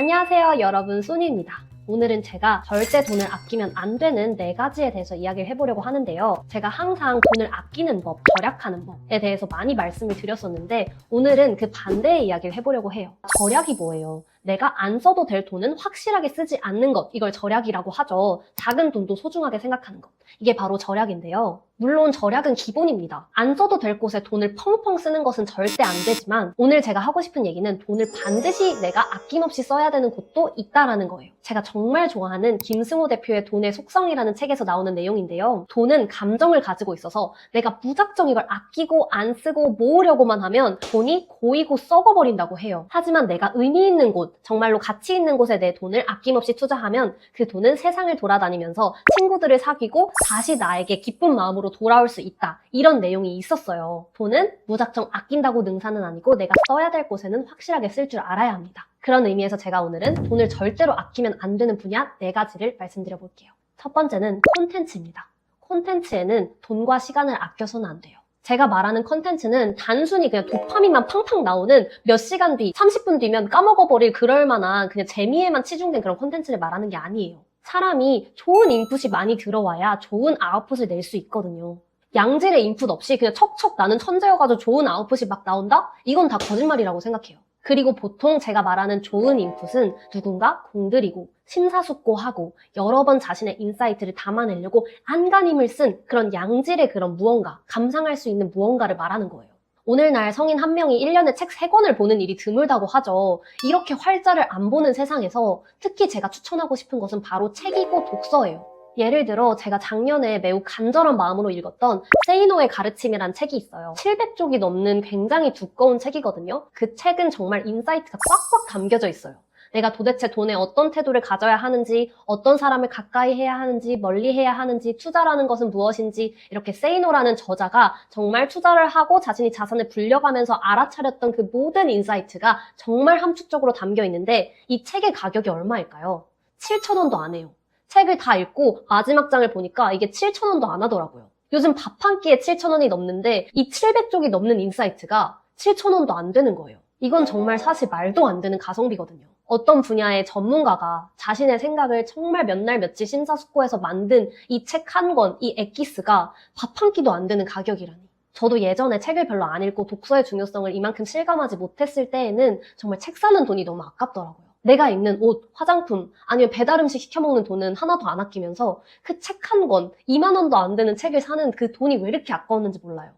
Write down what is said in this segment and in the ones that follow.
안녕하세요 여러분 소니입니다. 오늘은 제가 절대 돈을 아끼면 안 되는 네 가지에 대해서 이야기를 해보려고 하는데요. 제가 항상 돈을 아끼는 법, 절약하는 법에 대해서 많이 말씀을 드렸었는데 오늘은 그 반대의 이야기를 해보려고 해요. 절약이 뭐예요? 내가 안 써도 될 돈은 확실하게 쓰지 않는 것. 이걸 절약이라고 하죠. 작은 돈도 소중하게 생각하는 것. 이게 바로 절약인데요. 물론 절약은 기본입니다. 안 써도 될 곳에 돈을 펑펑 쓰는 것은 절대 안 되지만 오늘 제가 하고 싶은 얘기는 돈을 반드시 내가 아낌없이 써야 되는 곳도 있다라는 거예요. 제가 정말 좋아하는 김승호 대표의 돈의 속성이라는 책에서 나오는 내용인데요. 돈은 감정을 가지고 있어서 내가 무작정 이걸 아끼고 안 쓰고 모으려고만 하면 돈이 고이고 썩어버린다고 해요. 하지만 내가 의미 있는 곳, 정말로 가치 있는 곳에 내 돈을 아낌없이 투자하면 그 돈은 세상을 돌아다니면서 친구들을 사귀고 다시 나에게 기쁜 마음 으로 돌아올 수 있다. 이런 내용이 있었어요. 돈은 무작정 아낀다고 능사는 아니고 내가 써야 될 곳에는 확실하게 쓸 줄 알아야 합니다. 그런 의미에서 제가 오늘은 돈을 절대로 아끼면 안 되는 분야 네 가지를 말씀드려 볼게요. 첫 번째는 콘텐츠입니다. 콘텐츠에는 돈과 시간을 아껴서는 안 돼요. 제가 말하는 컨텐츠는 단순히 그냥 도파민만 팡팡 나오는 몇 시간 뒤, 30분 뒤면 까먹어버릴 그럴 만한 그냥 재미에만 치중된 그런 컨텐츠를 말하는 게 아니에요. 사람이 좋은 인풋이 많이 들어와야 좋은 아웃풋을 낼 수 있거든요. 양질의 인풋 없이 그냥 척척 나는 천재여가지고 좋은 아웃풋이 막 나온다? 이건 다 거짓말이라고 생각해요. 그리고 보통 제가 말하는 좋은 인풋은 누군가 공들이고 심사숙고하고 여러 번 자신의 인사이트를 담아내려고 안간힘을 쓴 그런 양질의 그런 무언가, 감상할 수 있는 무언가를 말하는 거예요. 오늘날 성인 한 명이 1년에 책 3권을 보는 일이 드물다고 하죠. 이렇게 활자를 안 보는 세상에서 특히 제가 추천하고 싶은 것은 바로 책이고 독서예요. 예를 들어 제가 작년에 매우 간절한 마음으로 읽었던 세이노의 가르침이란 책이 있어요. 700쪽이 넘는 굉장히 두꺼운 책이거든요. 그 책은 정말 인사이트가 꽉꽉 담겨져 있어요. 내가 도대체 돈에 어떤 태도를 가져야 하는지, 어떤 사람을 가까이 해야 하는지, 멀리 해야 하는지, 투자라는 것은 무엇인지, 이렇게 세이노라는 저자가 정말 투자를 하고 자신이 자산을 불려가면서 알아차렸던 그 모든 인사이트가 정말 함축적으로 담겨 있는데 이 책의 가격이 얼마일까요? 7,000원도 안 해요. 책을 다 읽고 마지막 장을 보니까 이게 7,000원도 안 하더라고요. 요즘 밥 한 끼에 7,000원이 넘는데 이 700쪽이 넘는 인사이트가 7,000원도 안 되는 거예요. 이건 정말 사실 말도 안 되는 가성비거든요. 어떤 분야의 전문가가 자신의 생각을 정말 몇 날 며칠 심사숙고해서 만든 이 책 한 권, 이 엑기스가 밥 한 끼도 안 되는 가격이라니. 저도 예전에 책을 별로 안 읽고 독서의 중요성을 이만큼 실감하지 못했을 때에는 정말 책 사는 돈이 너무 아깝더라고요. 내가 입는 옷, 화장품, 아니면 배달 음식 시켜 먹는 돈은 하나도 안 아끼면서 그 책 한 권, 2만 원도 안 되는 책을 사는 그 돈이 왜 이렇게 아까웠는지 몰라요.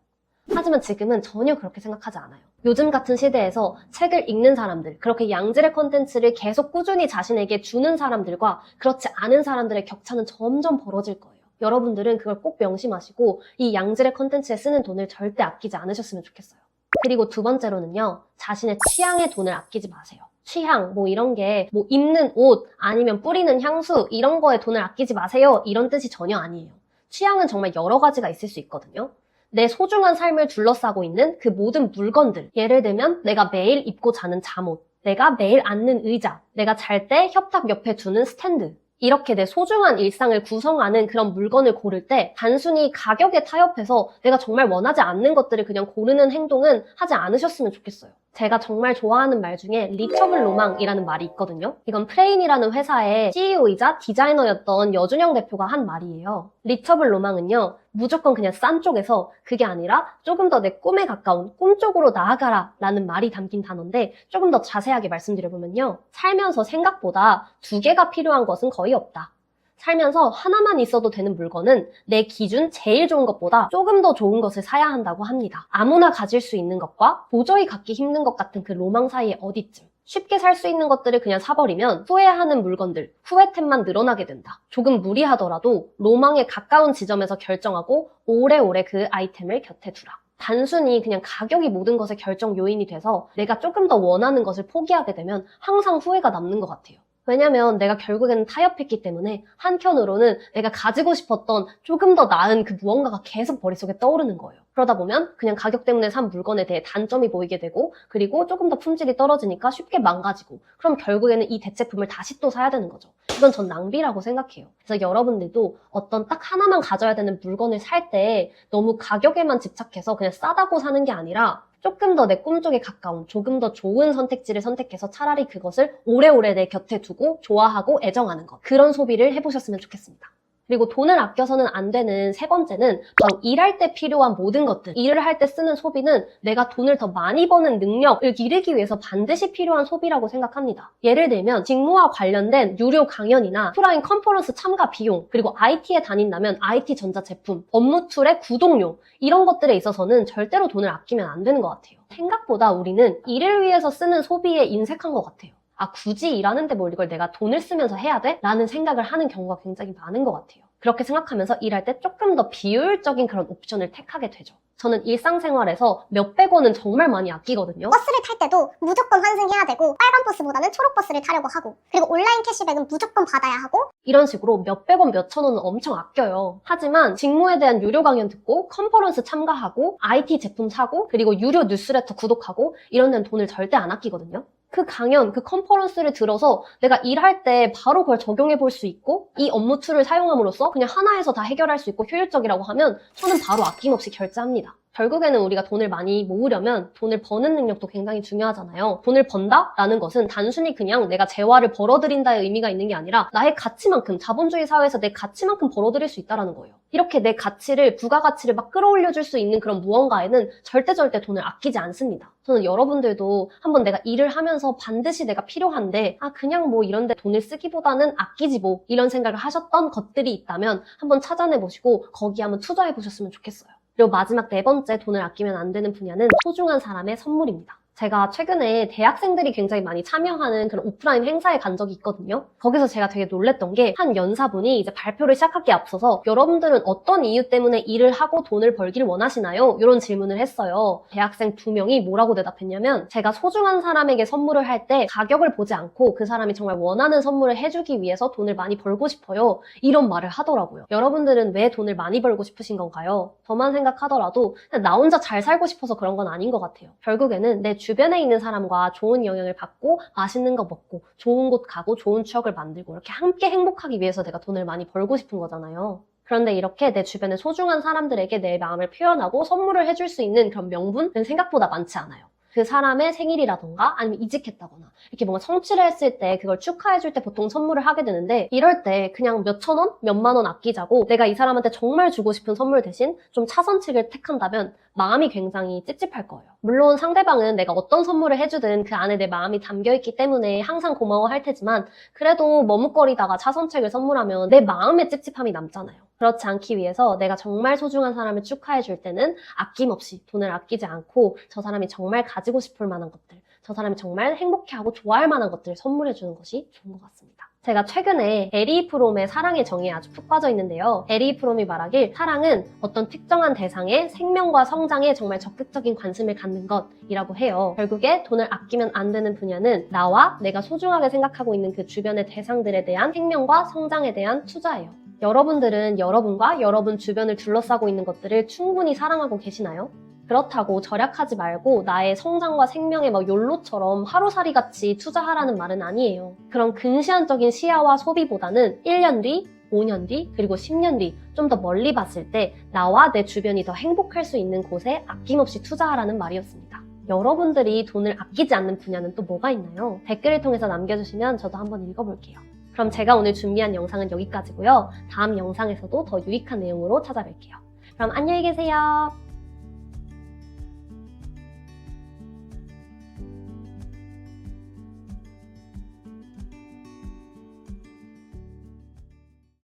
하지만 지금은 전혀 그렇게 생각하지 않아요. 요즘 같은 시대에서 책을 읽는 사람들, 그렇게 양질의 컨텐츠를 계속 꾸준히 자신에게 주는 사람들과 그렇지 않은 사람들의 격차는 점점 벌어질 거예요. 여러분들은 그걸 꼭 명심하시고 이 양질의 컨텐츠에 쓰는 돈을 절대 아끼지 않으셨으면 좋겠어요. 그리고 두 번째로는요, 자신의 취향에 돈을 아끼지 마세요. 취향, 뭐 이런 게, 뭐 입는 옷, 아니면 뿌리는 향수, 이런 거에 돈을 아끼지 마세요. 이런 뜻이 전혀 아니에요. 취향은 정말 여러 가지가 있을 수 있거든요. 내 소중한 삶을 둘러싸고 있는 그 모든 물건들. 예를 들면 내가 매일 입고 자는 잠옷, 내가 매일 앉는 의자, 내가 잘 때 협탁 옆에 두는 스탠드. 이렇게 내 소중한 일상을 구성하는 그런 물건을 고를 때 단순히 가격에 타협해서 내가 정말 원하지 않는 것들을 그냥 고르는 행동은 하지 않으셨으면 좋겠어요. 제가 정말 좋아하는 말 중에 리처블 로망이라는 말이 있거든요. 이건 프레인이라는 회사의 CEO이자 디자이너였던 여준영 대표가 한 말이에요. 리처블 로망은요, 무조건 그냥 싼 쪽에서 그게 아니라 조금 더 내 꿈에 가까운 꿈 쪽으로 나아가라 라는 말이 담긴 단어인데 조금 더 자세하게 말씀드려보면요. 살면서 생각보다 두 개가 필요한 것은 거의 없다. 살면서 하나만 있어도 되는 물건은 내 기준 제일 좋은 것보다 조금 더 좋은 것을 사야 한다고 합니다. 아무나 가질 수 있는 것과 도저히 갖기 힘든 것 같은 그 로망 사이에 어디쯤. 쉽게 살 수 있는 것들을 그냥 사버리면 후회하는 물건들, 후회템만 늘어나게 된다. 조금 무리하더라도 로망에 가까운 지점에서 결정하고 오래오래 그 아이템을 곁에 두라. 단순히 그냥 가격이 모든 것의 결정 요인이 돼서 내가 조금 더 원하는 것을 포기하게 되면 항상 후회가 남는 것 같아요. 왜냐면 내가 결국에는 타협했기 때문에 한켠으로는 내가 가지고 싶었던 조금 더 나은 그 무언가가 계속 머릿속에 떠오르는 거예요. 그러다 보면 그냥 가격 때문에 산 물건에 대해 단점이 보이게 되고 그리고 조금 더 품질이 떨어지니까 쉽게 망가지고 그럼 결국에는 이 대체품을 다시 또 사야 되는 거죠. 이건 전 낭비라고 생각해요. 그래서 여러분들도 어떤 딱 하나만 가져야 되는 물건을 살 때 너무 가격에만 집착해서 그냥 싸다고 사는 게 아니라 조금 더 내 꿈 쪽에 가까운, 조금 더 좋은 선택지를 선택해서 차라리 그것을 오래오래 내 곁에 두고 좋아하고 애정하는 것. 그런 소비를 해보셨으면 좋겠습니다. 그리고 돈을 아껴서는 안 되는 세 번째는 바로 일할 때 필요한 모든 것들. 일을 할 때 쓰는 소비는 내가 돈을 더 많이 버는 능력을 기르기 위해서 반드시 필요한 소비라고 생각합니다. 예를 들면 직무와 관련된 유료 강연이나 오프라인 컨퍼런스 참가 비용, 그리고 IT에 다닌다면 IT 전자 제품, 업무 툴의 구독료 이런 것들에 있어서는 절대로 돈을 아끼면 안 되는 것 같아요. 생각보다 우리는 일을 위해서 쓰는 소비에 인색한 것 같아요. 아, 굳이 일하는데 뭘 이걸 내가 돈을 쓰면서 해야 돼? 라는 생각을 하는 경우가 굉장히 많은 것 같아요. 그렇게 생각하면서 일할 때 조금 더 비효율적인 그런 옵션을 택하게 되죠. 저는 일상생활에서 몇백 원은 정말 많이 아끼거든요. 버스를 탈 때도 무조건 환승해야 되고 빨간 버스보다는 초록 버스를 타려고 하고 그리고 온라인 캐시백은 무조건 받아야 하고 이런 식으로 몇백 원, 몇천 원은 엄청 아껴요. 하지만 직무에 대한 유료 강연 듣고 컨퍼런스 참가하고 IT 제품 사고 그리고 유료 뉴스레터 구독하고 이런 데는 돈을 절대 안 아끼거든요. 그 강연, 그 컨퍼런스를 들어서 내가 일할 때 바로 그걸 적용해 볼 수 있고 이 업무 툴을 사용함으로써 그냥 하나에서 다 해결할 수 있고 효율적이라고 하면 저는 바로 아낌없이 결제합니다. 결국에는 우리가 돈을 많이 모으려면 돈을 버는 능력도 굉장히 중요하잖아요. 돈을 번다라는 것은 단순히 그냥 내가 재화를 벌어들인다의 의미가 있는 게 아니라 나의 가치만큼 자본주의 사회에서 내 가치만큼 벌어들일 수 있다라는 거예요. 이렇게 내 가치를 부가가치를 막 끌어올려 줄 수 있는 그런 무언가에는 절대 절대 돈을 아끼지 않습니다. 저는 여러분들도 한번 내가 일을 하면서 반드시 내가 필요한데 아 그냥 뭐 이런데 돈을 쓰기보다는 아끼지 뭐 이런 생각을 하셨던 것들이 있다면 한번 찾아내 보시고 거기 한번 투자해 보셨으면 좋겠어요. 그리고 마지막 네 번째 돈을 아끼면 안 되는 분야는 소중한 사람의 선물입니다. 제가 최근에 대학생들이 굉장히 많이 참여하는 그런 오프라인 행사에 간 적이 있거든요. 거기서 제가 되게 놀랬던 게 한 연사분이 이제 발표를 시작하기에 앞서서 여러분들은 어떤 이유 때문에 일을 하고 돈을 벌기를 원하시나요? 이런 질문을 했어요. 대학생 두 명이 뭐라고 대답했냐면 제가 소중한 사람에게 선물을 할 때 가격을 보지 않고 그 사람이 정말 원하는 선물을 해주기 위해서 돈을 많이 벌고 싶어요. 이런 말을 하더라고요. 여러분들은 왜 돈을 많이 벌고 싶으신 건가요? 저만 생각하더라도 나 혼자 잘 살고 싶어서 그런 건 아닌 것 같아요. 결국에는 내 주변에 있는 사람과 좋은 영향을 받고 맛있는 거 먹고 좋은 곳 가고 좋은 추억을 만들고 이렇게 함께 행복하기 위해서 내가 돈을 많이 벌고 싶은 거잖아요. 그런데 이렇게 내 주변의 소중한 사람들에게 내 마음을 표현하고 선물을 해줄 수 있는 그런 명분은 생각보다 많지 않아요. 그 사람의 생일이라던가 아니면 이직했다거나 이렇게 뭔가 성취를 했을 때 그걸 축하해줄 때 보통 선물을 하게 되는데 이럴 때 그냥 몇천 원, 몇만 원 아끼자고 내가 이 사람한테 정말 주고 싶은 선물 대신 좀 차선책을 택한다면 마음이 굉장히 찝찝할 거예요. 물론 상대방은 내가 어떤 선물을 해주든 그 안에 내 마음이 담겨있기 때문에 항상 고마워할 테지만 그래도 머뭇거리다가 차선책을 선물하면 내 마음의 찝찝함이 남잖아요. 그렇지 않기 위해서 내가 정말 소중한 사람을 축하해 줄 때는 아낌없이 돈을 아끼지 않고 저 사람이 정말 가지고 싶을 만한 것들, 저 사람이 정말 행복해하고 좋아할 만한 것들을 선물해 주는 것이 좋은 것 같습니다. 제가 최근에 에리 프롬의 사랑의 정의에 아주 푹 빠져 있는데요. 에리 프롬이 말하길 사랑은 어떤 특정한 대상의 생명과 성장에 정말 적극적인 관심을 갖는 것이라고 해요. 결국에 돈을 아끼면 안 되는 분야는 나와 내가 소중하게 생각하고 있는 그 주변의 대상들에 대한 생명과 성장에 대한 투자예요. 여러분들은 여러분과 여러분 주변을 둘러싸고 있는 것들을 충분히 사랑하고 계시나요? 그렇다고 절약하지 말고 나의 성장과 생명에 막 욜로처럼 하루살이 같이 투자하라는 말은 아니에요. 그런 근시안적인 시야와 소비보다는 1년 뒤, 5년 뒤, 그리고 10년 뒤, 좀 더 멀리 봤을 때 나와 내 주변이 더 행복할 수 있는 곳에 아낌없이 투자하라는 말이었습니다. 여러분들이 돈을 아끼지 않는 분야는 또 뭐가 있나요? 댓글을 통해서 남겨주시면 저도 한번 읽어볼게요. 그럼 제가 오늘 준비한 영상은 여기까지고요. 다음 영상에서도 더 유익한 내용으로 찾아뵐게요. 그럼 안녕히 계세요.